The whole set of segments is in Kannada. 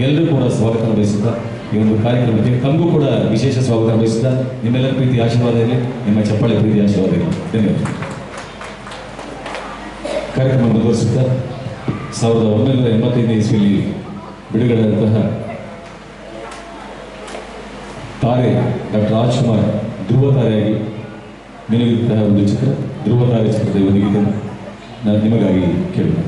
ಎಲ್ಲರೂ ಕೂಡ ಸ್ವಾಗತ ಬಯಸುತ್ತಾ ಈ ಒಂದು ಕಾರ್ಯಕ್ರಮಕ್ಕೆ ತಮಗೂ ಕೂಡ ವಿಶೇಷ ಸ್ವಾಗತ ಬಯಸುತ್ತಾ ನಿಮ್ಮೆಲ್ಲರ ಪ್ರೀತಿ ಆಶೀರ್ವಾದ ಇರಲಿ ನಿಮ್ಮ ಚಪ್ಪಾಳೆ ಪ್ರೀತಿ ಆಶೀರ್ವಾದ ಇರಲಿ ಧನ್ಯವಾದ. ಕಾರ್ಯಕ್ರಮ ಮುಂದುವರಿಸುತ್ತಾ ಸಾವಿರದ ಒಂಬೈನೂರ ಎಂಬತ್ತೈದನೇ ಇಸ್ವಿಯಲ್ಲಿ ಬಿಡುಗಡೆಯಾದಂತಹ ತಾರೆ ಡಾಕ್ಟರ್ ರಾಜ್ಕುಮಾರ್ ಧ್ರುವ ತಾರೆಯಾಗಿ ನಿನಗಿದ್ದಂತಹ ಒಂದು ಚಿತ್ರ, ಧ್ರುವ ತಾರೆ ಚಿತ್ರದ ಒಂದು ನಾನು ನಿಮಗಾಗಿ ಕೇಳಿದೆ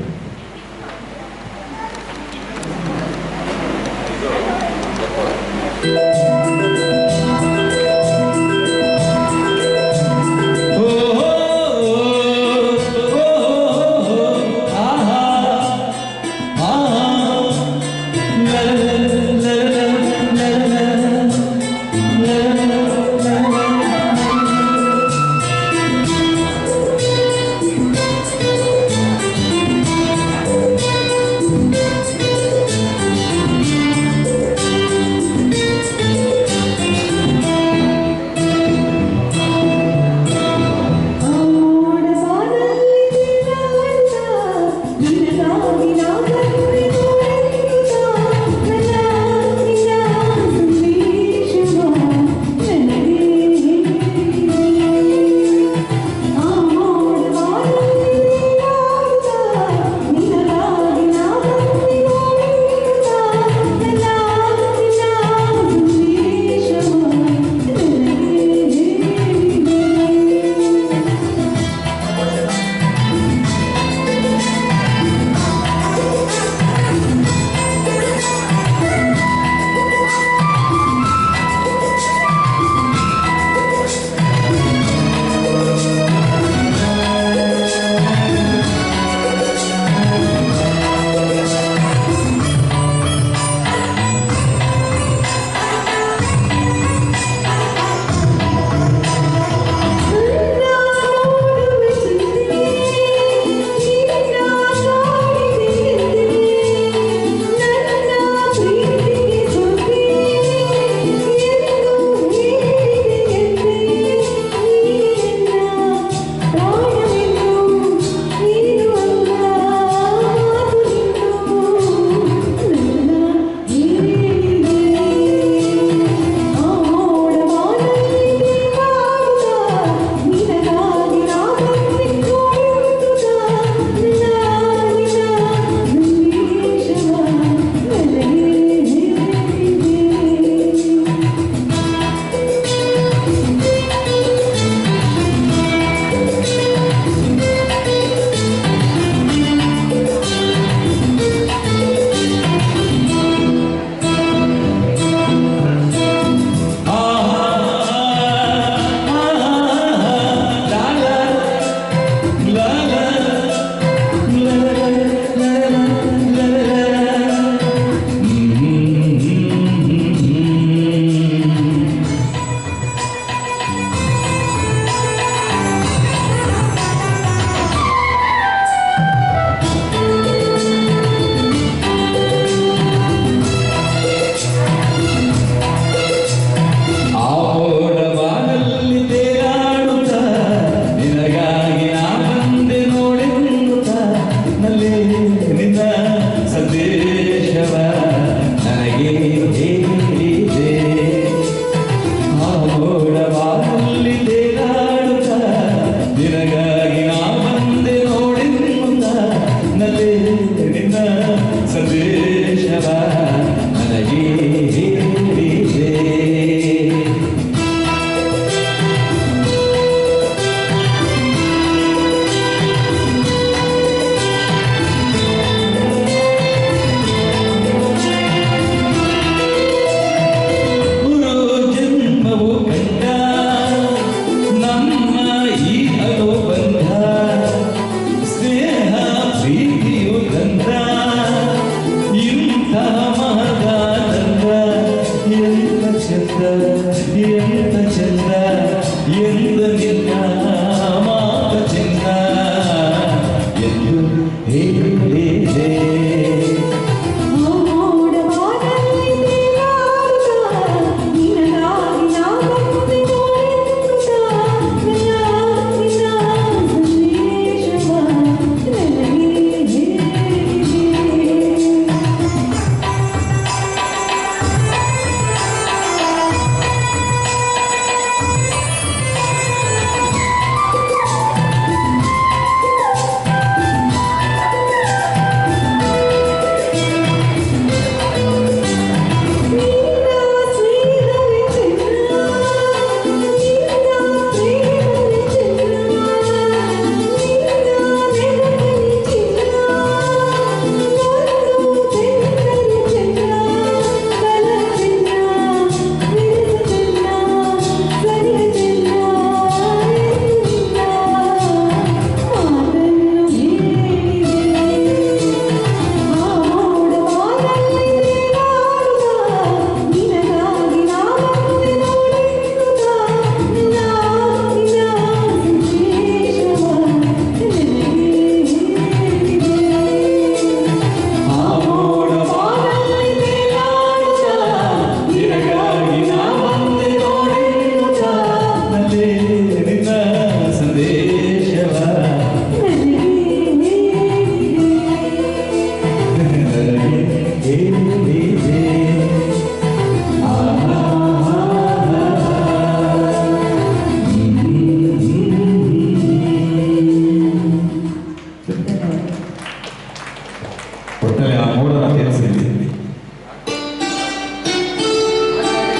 Yeah.